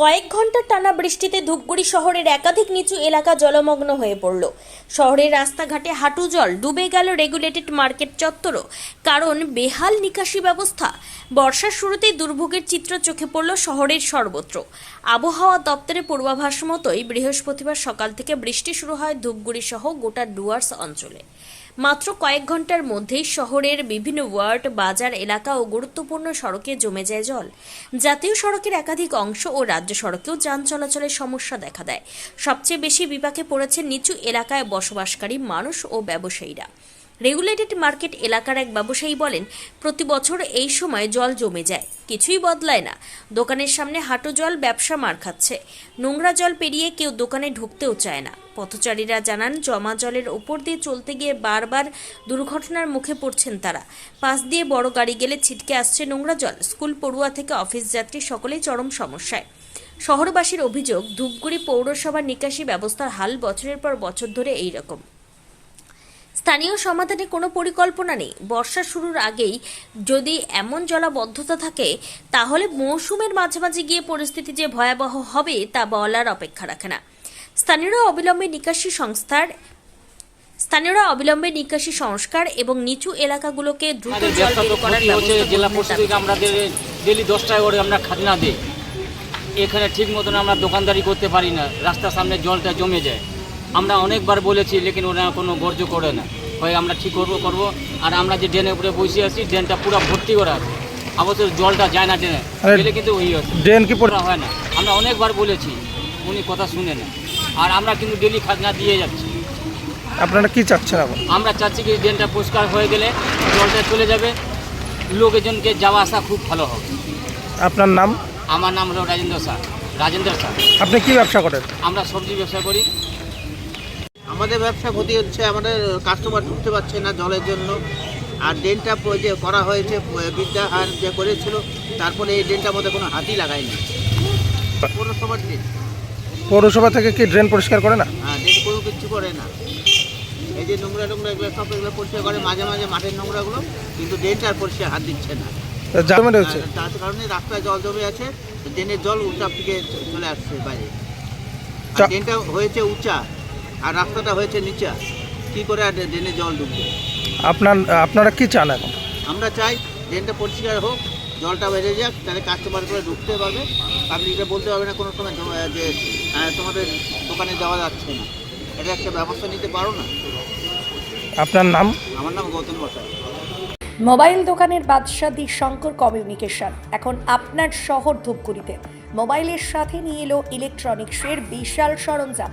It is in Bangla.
কয়েক ঘণ্টার টানা বৃষ্টিতে ধূপগুড়ি শহরের একাধিক নিচু এলাকা জলমগ্ন হয়ে পড়ল। শহরের রাস্তাঘাটে হাঁটু জল ডুবে গেল রেগুলেটেড মার্কেট চত্বরও। কারণ বেহাল নিকাশি ব্যবস্থা। বর্ষার শুরুতেই দুর্ভোগের চিত্র চোখে পড়ল শহরের সর্বত্র। আবহাওয়া দপ্তরের পূর্বাভাস মতোই বৃহস্পতিবার সকাল থেকে বৃষ্টি শুরু হয় ধূপগুড়ি সহ গোটা ডুয়ার্স অঞ্চলে। মাত্র কয়েক ঘণ্টার মধ্যেই শহরের বিভিন্ন ওয়ার্ড, বাজার, এলাকা ও গুরুত্বপূর্ণ সড়কে জমে যায় জল। জাতীয় সড়কের একাধিক অংশ ও রাজ্য সড়কেও যান চলাচলের সমস্যা দেখা দেয়। সবচেয়ে বেশি বিপাকে পড়েছে নিচু এলাকায় বসবাসকারী মানুষ ও ব্যবসায়ীরা। রেগুলেটেড মার্কেট এলাকার এক ব্যবসায়ী বলেন, প্রতি বছর এই সময় জল জমে যায়, কিছুই বদলায় না। দোকানের সামনে হাঁটু জল, ব্যবসা মার খাচ্ছে। নোংরা জল পেরিয়ে কেউ দোকানে ঢুকতেও চায় না। পথচারীরা জানান, জমা জলের ওপর দিয়ে চলতে গিয়ে বারবার দুর্ঘটনার মুখে পড়ছেন তারা। পাশ দিয়ে বড় গাড়ি গেলে ছিটকে আসছে নোংরা জল। স্কুল, পড়ুয়া থেকে অফিস যাত্রী সকলেই চরম সমস্যায়। শহরবাসীর অভিযোগ, ধূপগুড়ি পৌরসভার নিকাশি ব্যবস্থার হাল বছরের পর বছর ধরে এই রকম। স্থানীয় সমাধানে কোনো পরিকল্পনা নেই। বর্ষা শুরুর আগেই যদি এমন জলাবদ্ধতা থাকে তাহলে মৌসুমের মাঝামাঝি গিয়ে পরিস্থিতি যে ভয়াবহ হবে তা বলার অপেক্ষা রাখে না। স্থানীয়রা অবিলম্বে নিকাশি সংস্থার স্থানীয়রা অবিলম্বে নিকাশি সংস্কার এবং নিচু এলাকাগুলোকে দ্রুত জল বের করার ব্যবস্থা জেলা গ্রহণের পরিষদ দাবি থেকে আমরা ডেলি দশ টাকা করে আমরা খাজনা দিই। এখানে ঠিক মতন আমরা দোকানদারি করতে পারি না। রাস্তার সামনে জলটা জমে যায়। আমরা অনেকবার বলেছি লেকিন ওরা কোনো গর্জ করে না। হয় আমরা ঠিক করব করব? আর আমরা যে ড্রেনের উপরে বসে আছি ড্রেনটা পুরো ভর্তি করা আছে। অবশ্য জলটা যায় না ড্রেনে গেলে কিন্তু ওই আছে ড্রেন কি করা হয় না। আমরা অনেকবার বলেছি উনি কথা শুনে না। আর আমরা কিন্তু ডেলি খাজনা দিয়ে যাচ্ছি। আপনারা কি চাচ্ছেন আমরা চাচ্ছি কি ড্রেনটা পরিষ্কার হয়ে গেলে জলটা চলে যাবে। লোকজনকে যাওয়া আসা খুব ভালো হবে। আপনার নাম? আমার নাম হলো রাজেন্দ্র স্যার। রাজেন্দ্র স্যার। আপনি কি ব্যবসা করেন? আমরা সবজি ব্যবসা করি। আমাদের ব্যবসা ক্ষতি হচ্ছে আমাদের কাস্টমার ঢুকতে পারছে না জলের জন্য। আর ড্রেনটা যে করা হয়েছে প- বিদ্যাহার যে করেছিল তারপরে এই ড্রেনটার মধ্যে কোনো হাতই লাগায়নি। পৌরসভার ড্রেন পৌরসভা থেকে কি ড্রেন পরিষ্কার করে না? হ্যাঁ ড্রেন কোনো কিছু করে না। এই যে নোংরা টোংরা এগুলো সব এগুলো পরিষ্কার করে মাঝে মাঝে মাঠের নোংরাগুলো কিন্তু ড্রেনটা আর পরিষ্কার হাত দিচ্ছে না। জামে রয়েছে? তার কারণে রাস্তায় জল জমে আছে ড্রেনের জল উল্টার দিকে চলে আসছে বাইরে। ড্রেনটা হয়েছে উঁচা। আর রাস্তাটা হয়েছে নিচা। কি করে আর ড্রেনে জল ঢুকবে? আপনার আপনারা কি চান এখন? আমরা চাই ড্রেনটা পরিষ্কার হোক জলটা বেড়ে যাক তাহলে কাস্টমার করে ঢুকতে পারবে। পাবলিকরা বলতে পারবে না কোনো সময় যে তোমাদের দোকানে যাওয়া যাচ্ছে না। এটা একটা ব্যবস্থা নিতে পারো না? আপনার নাম? আমার নাম গৌতম বসাক। মোবাইল দোকানের বাদশাহ দি শঙ্কর কমিউনিকেশন। এখন আপনার শহর ধূপগুড়িতে। মোবাইলের সাথে নিয়ে এলো ইলেকট্রনিক্সের বিশাল সরঞ্জাম।